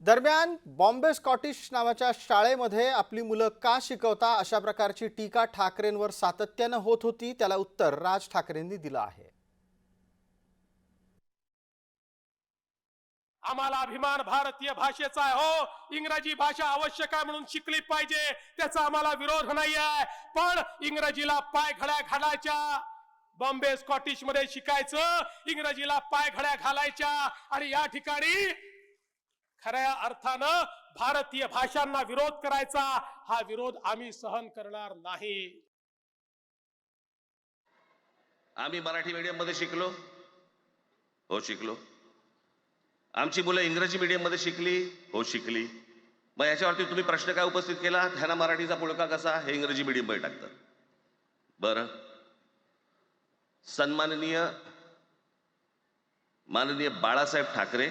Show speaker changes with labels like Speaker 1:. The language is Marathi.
Speaker 1: दरम्यान बॉम्बे स्कॉटिश नावाच्या शाळेमध्ये आपली मुलं का शिकवता अशा प्रकारची टीका ठाकरेंवर सातत्यानं होत होती त्याला उत्तर राज ठाकरेंनी दिलं आहे.
Speaker 2: आम्हाला अभिमान भारतीय भाषेचा आहे हो. इंग्रजी भाषा आवश्यक आहे म्हणून शिकली पाहिजे त्याचा आम्हाला विरोध नाही आहे. पण इंग्रजीला पाय घड्या घालायच्या बॉम्बे स्कॉटिशमध्ये शिकायचं इंग्रजीला पाय घड्या घालायच्या आणि या ठिकाणी खऱ्या अर्थानं भारतीय भाषांना विरोध करायचा हा विरोध आम्ही सहन करणार नाही.
Speaker 3: आम्ही मराठी मीडियममध्ये शिकलो. हो शिकलो. आमची मुलं इंग्रजी मीडियममध्ये शिकली हो शिकली. मग याच्यावरती तुम्ही प्रश्न काय उपस्थित केला? ह्यांना मराठीचा पुळका कसा? हे इंग्रजी मीडियममध्ये टाकतात. बरं. सन्माननीय माननीय बाळासाहेब ठाकरे